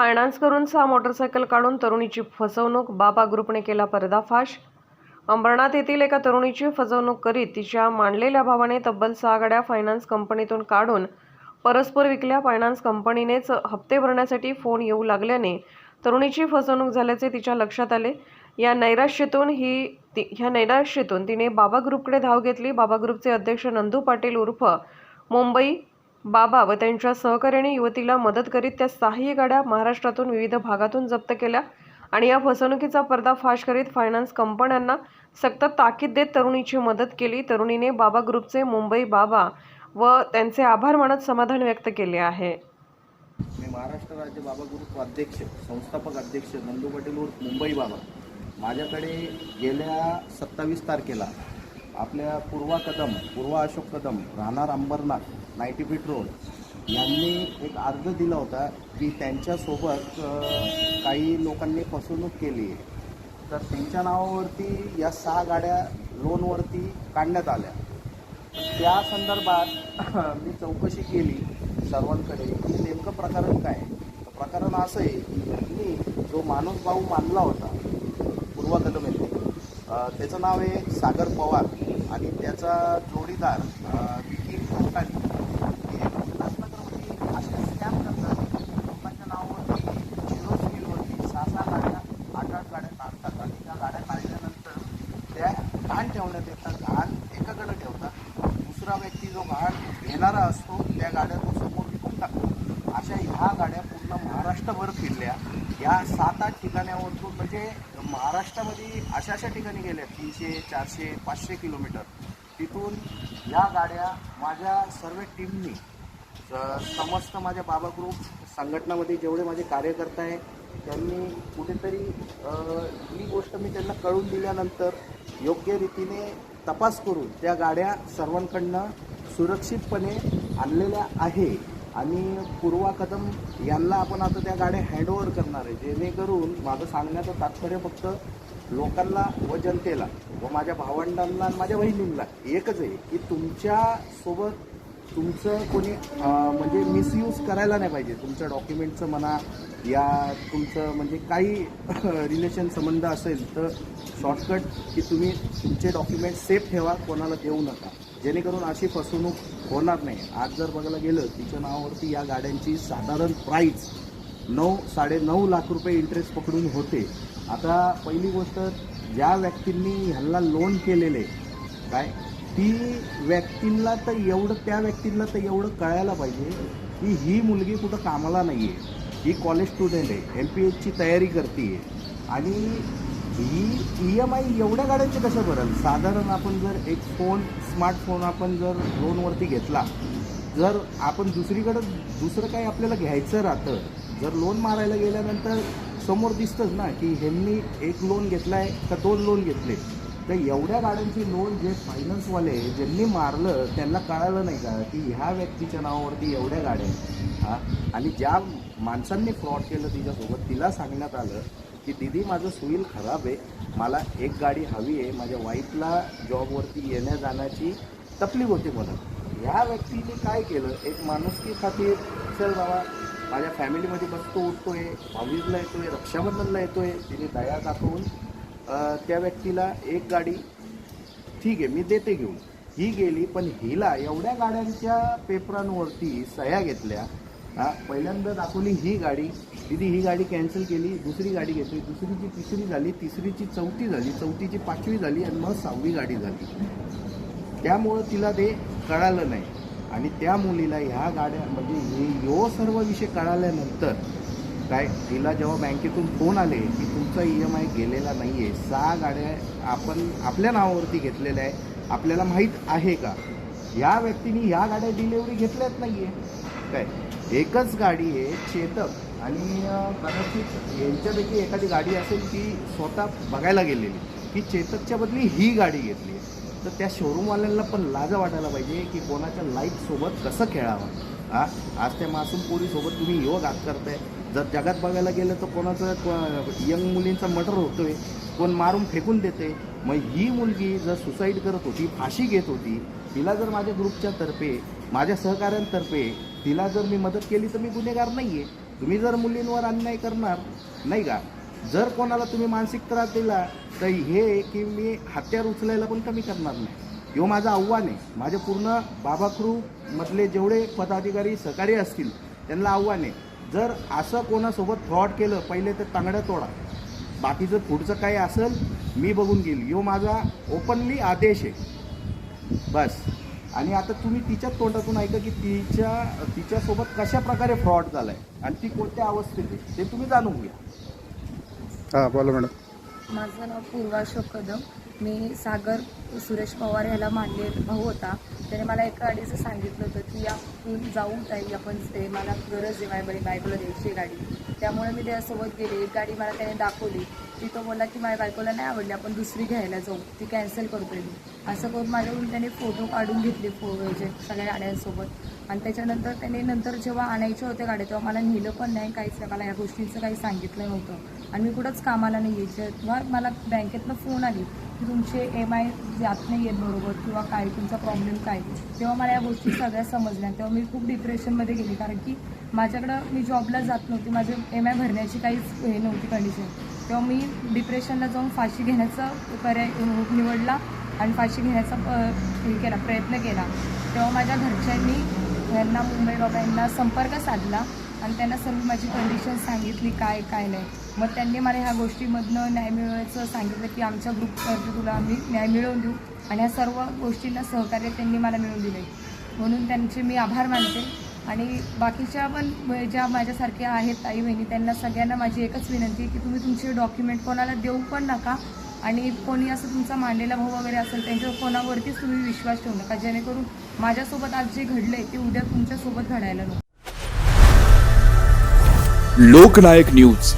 Finance करून सहा motorcycle काढून तरुणीची फसवणूक बाबा ग्रुपने केला पर्दाफाश. अंबरनाथ येथील एका तरुणीची फसवणूक करीत तिच्या मांडलेल्या भावाने तब्बल सहा गाड्या फायनान्स कंपनीतून काढून परस्पर विकल्या. फायनान्स कंपनीनेच हप्ते भरण्यासाठी फोन येऊ लागल्याने तरुणीची फसवणूक झाल्याचे तिच्या लक्षात आले. या नैराश्यतून ही ती ह्या नैराश्यतून तिने बाबा ग्रुपकडे धाव घेतली. बाबा ग्रुपचे अध्यक्ष नंदू पाटील उर्फ मुंबई बाबा व त्यांच्या सहकार्याने युवतीला मदत करीत त्या सहाही गाड्या महाराष्ट्रातून विविध भागातून जप्त केल्या आणि या फसवणुकीचा पर्दाफाश करीत फायनान्स कंपन्यांना सक्त ताकीद देत तरुणीची मदत केली. तरुणीने बाबा ग्रुपचे मुंबई बाबा व त्यांचे आभार मानत समाधान व्यक्त केले आहे. मी महाराष्ट्र राज्य बाबा ग्रुप अध्यक्ष संस्थापक अध्यक्ष नंदू पाटील उर्फ मुंबई बाबा. माझ्याकडे गेल्या सत्तावीस तारखेला आपल्या पूर्वा कदम पूर्वा अशोक कदम राहणार अंबरनाथ नाईटी फीट रोड. यांनी एक अर्ज दिला होता की त्यांच्यासोबत काही लोकांनी फसवणूक केली आहे. तर त्यांच्या नावावरती या सहा गाड्या लोनवरती काढण्यात आल्या. त्या संदर्भात मी चौकशी केली सर्वांकडे. की नेमकं प्रकरण काय आहे? तर प्रकरण असं आहे की मी जो माणूस भाऊ मानला होता पूर्वा कदम येथे त्याचं नाव आहे सागर पवार. आणि त्याचा जोडीदार विकी कोटानी हे उल्हासनगरमध्ये असे स्कॅम करतात लोकांच्या नावावरती झिरो स्किलवरती सहा सहा गाड्या आठ आठ गाड्या काढतात आणि त्या गाड्या काढल्यानंतर त्या घाण ठेवण्यात येतात घाण एकाकडे ठेवतात दुसरा व्यक्ती जो घाण असतो त्या गाड्या तो समोर विकून टाकतो. अशा ह्या गाड्या पूर्ण महाराष्ट्रभर फिरल्या. या सात आठ ठिकाणावरून म्हणजे महाराष्ट्रामध्ये अशा अशा ठिकाणी गेल्या तीनशे चारशे पाचशे किलोमीटर. तिथून या गाड्या माझ्या सर्व टीमनी समस्त माझ्या बाबा ग्रुप संघटनामध्ये जेवढे माझे कार्यकर्ता आहे त्यांनी कुठेतरी ही गोष्ट मी त्यांना कळून दिल्यानंतर योग्य रीतीने तपास करून त्या गाड्या सर्वांकडनं सुरक्षितपणे आणलेल्या आहे. आणि पूर्वा कदम यांना आपण आता त्या गाड्या हँडओव्हर करणार आहे. जेणेकरून माझं सांगण्याचं तात्पर्य फक्त लोकांना व जनतेला व माझ्या भावंडांना आणि माझ्या बहिणींना एकच आहे की तुमच्यासोबत तुमचं कोणी म्हणजे मिसयूज करायला नाही पाहिजे. तुमच्या डॉक्युमेंटचं म्हणा या तुमचं म्हणजे काही रिलेशन संबंध असेल तर शॉर्टकट की तुम्ही तुमचे डॉक्युमेंट सेफ ठेवा कोणाला देऊ नका. जेणेकरून अशी फसवणूक होणार नाही. आज जर बघायला गेलं तिच्या नावावरती या गाड्यांची साधारण प्राईस नऊ साडे नऊ लाख रुपये इंटरेस्ट पकडून होते. आता पहिली गोष्ट ज्या व्यक्तींनी ह्यांना लोन केलेले काय? ती व्यक्तींना तर एवढं त्या व्यक्तींना तर एवढं कळायला पाहिजे की ही मुलगी कुठं कामाला नाही आहे ही कॉलेज स्टुडंट आहे एम पी एचची तयारी करते आहे आणि ही ई एम आय एवढ्या गाड्यांचे कसं भरल? साधारण आपण जर एक फोन स्मार्टफोन आपण जर लोनवरती घेतला जर आपण दुसरीकडं दुसरं काही आपल्याला घ्यायचं राहतं जर लोन मारायला गेल्यानंतर समोर दिसतंच ना की ह्यांनी एक लोन घेतला आहे का दोन लोन घेतले. तर एवढ्या गाड्यांची लोन जे फायनान्सवाले ज्यांनी मारलं त्यांना कळालं नाही का? की ह्या व्यक्तीच्या नावावरती एवढ्या गाड्या आहेत. हा? आणि ज्या माणसांनी फ्रॉड केलं तिच्यासोबत तिला सांगण्यात आलं की दिदी माझं सुईल खराब आहे. मला एक गाडी हवी आहे. माझ्या वाईफला जॉबवरती येण्या जाण्याची तकलीफ होते मला. ह्या व्यक्तीने काय केलं? एक माणुसकी खातीर चल बाबा माझ्या फॅमिलीमध्ये बसतो उठतो उठतोय. भावीजला आहे रक्षाबंधनला येतो आहे तिने दया दाखवून त्या व्यक्तीला एक गाडी ठीक आहे मी देते घेऊन. ही गेली पण हिला एवढ्या गाड्यांच्या पेपरांवरती सह्या घेतल्या हा पहिल्यांदा दाखवली ही गाडी दिदी ही गाडी कॅन्सल केली दुसरी गाडी घेतली दुसरीची तिसरी झाली तिसरीची चौथी झाली चौथीची पाचवी झाली आणि मग सहावी गाडी झाली. त्यामुळं तिला ते कळालं नाही. आणि त्या मुलीला ह्या गाड्या म्हणजे हे यो सर्व विषय कळाल्यानंतर काय? तिला जेव्हा बँकेतून फोन आले की तुमचा ई एम आय गेलेला नाही आहे सहा गाड्या आपण आपल्या नावावरती घेतलेल्या आहे आपल्याला माहीत आहे का? या व्यक्तीने ह्या गाड्या डिलेवरी घेतल्याच नाही आहे काय? एकच गाडी आहे चेतक. आणि कदाचित यांच्यापैकी एखादी गाडी असेल ती स्वतः बघायला गेलेली. की चेतकच्या बदली ही गाडी घेतली आहे. तर त्या शोरूमवाल्यांना पण लाज वाटायला पाहिजे की कोणाच्या लाईफसोबत कसं खेळावं. हा? आज त्या मासूम पोरीसोबत तुम्ही योग घात करताय. जर जगात बघायला गेलं तर कोणाचं यंग मुलींचा मर्डर होतोय. कोण मारून फेकून देते. मग ही मुलगी जर सुसाईड करत होती फाशी घेत होती तिला जर माझ्या ग्रुपच्या तर्फे माझ्या सहकाऱ्यांतर्फे तिला जर मी मदत केली तर मी गुन्हेगार नाही आहे तुम्ही जर मुलींवर अन्याय करणार नाही का? जर कोणाला तुम्ही मानसिक त्रास दिला तर हे की मी हत्यार उचलायला पण कमी करणार नाही. ह्यो माझं आव्हान आहे. माझे पूर्ण बाबा मधले जेवढे पदाधिकारी सहकारी असतील त्यांना आव्हान आहे. जर असं कोणासोबत फ्रॉड केलं पहिले तर तांगड्या तोडा. बाकीचं पुढचं काय असेल मी बघून घेईल. ह्यो माझा ओपनली आदेश आहे. बस. आणि आता तुम्ही तिच्याच तोंडातून ऐका की तिच्या तिच्यासोबत कशा प्रकारे फ्रॉड झालाय आणि ती कोणत्या अवस्थेत आहे ते तुम्ही जाणून घ्या. हां बोला मॅडम. माझं नाव पूर्वा अशोक कदम. मी सागर सुरेश पवार ह्याला मानले भाऊ होता. त्याने मला एका गाडीचं सांगितलं होतं की आपण जाऊ ताई आपण ते मला गरज आहे माझ्या बरी बायकोला द्यायची गाडी. त्यामुळे मी त्याच्यासोबत गेले. एक गाडी मला त्याने दाखवली. ती तो बोलला की माझ्या बायकोला नाही आवडली आपण दुसरी घ्यायला जाऊ. ती कॅन्सल करतो मी. असं करून माझ्याकडून त्याने फोटो काढून घेतले फो जे म्हणजे सगळ्या गाड्यांसोबत. आणि त्याच्यानंतर त्याने नंतर जेव्हा आणायचे होते गाडी तेव्हा मला नेलं पण नाही. काहीच नाही. मला या गोष्टींचं काही सांगितलं नव्हतं. आणि मी कुठंच कामाला नाही यायचे. किंवा मला बँकेतनं फोन आली की तुमचे एम आय जात नाही आहेत बरोबर किंवा काय तुमचा प्रॉब्लेम काय? तेव्हा मला या गोष्टी सगळ्या समजल्या तेव्हा मी खूप डिप्रेशनमध्ये गेली. कारण की माझ्याकडं मी जॉबला जात नव्हती. माझे एम आय भरण्याची काहीच हे नव्हती कंडिशन तेव्हा मी डिप्रेशनला जाऊन फाशी घेण्याचा पर्याय निवडला आणि फाशी घेण्याचा प- हे केला प्रयत्न केला. तेव्हा माझ्या घरच्यांनी यांना मुंबई बाबा यांना संपर्क साधला आणि त्यांना सर्व माझी कंडिशन सांगितली काय काय नाही. मग त्यांनी मला ह्या गोष्टीमधनं न्याय मिळवायचं सांगितलं की आमच्या ग्रुपतर्फे तुला आम्ही न्याय मिळवून देऊ. आणि ह्या सर्व गोष्टींना सहकार्य त्यांनी मला मिळवून दिले म्हणून त्यांचे मी आभार मानते. आणि बाकीच्या पण ज्या माझ्यासारख्या आहेत ताई बहिणी त्यांना सगळ्यांना माझी एकच विनंती की तुम्ही तुमचे डॉक्युमेंट कोणाला देऊ पण नका. आणि कोणी असं तुमचा मांडलेला भाऊ वगैरे असेल त्यांच्या कोणावरतीच तुम्ही विश्वास ठेवू नका. जेणेकरून माझ्यासोबत आज जे घडलं आहे ते उद्या तुमच्यासोबत घडायला नको. लोकनायक न्यूज.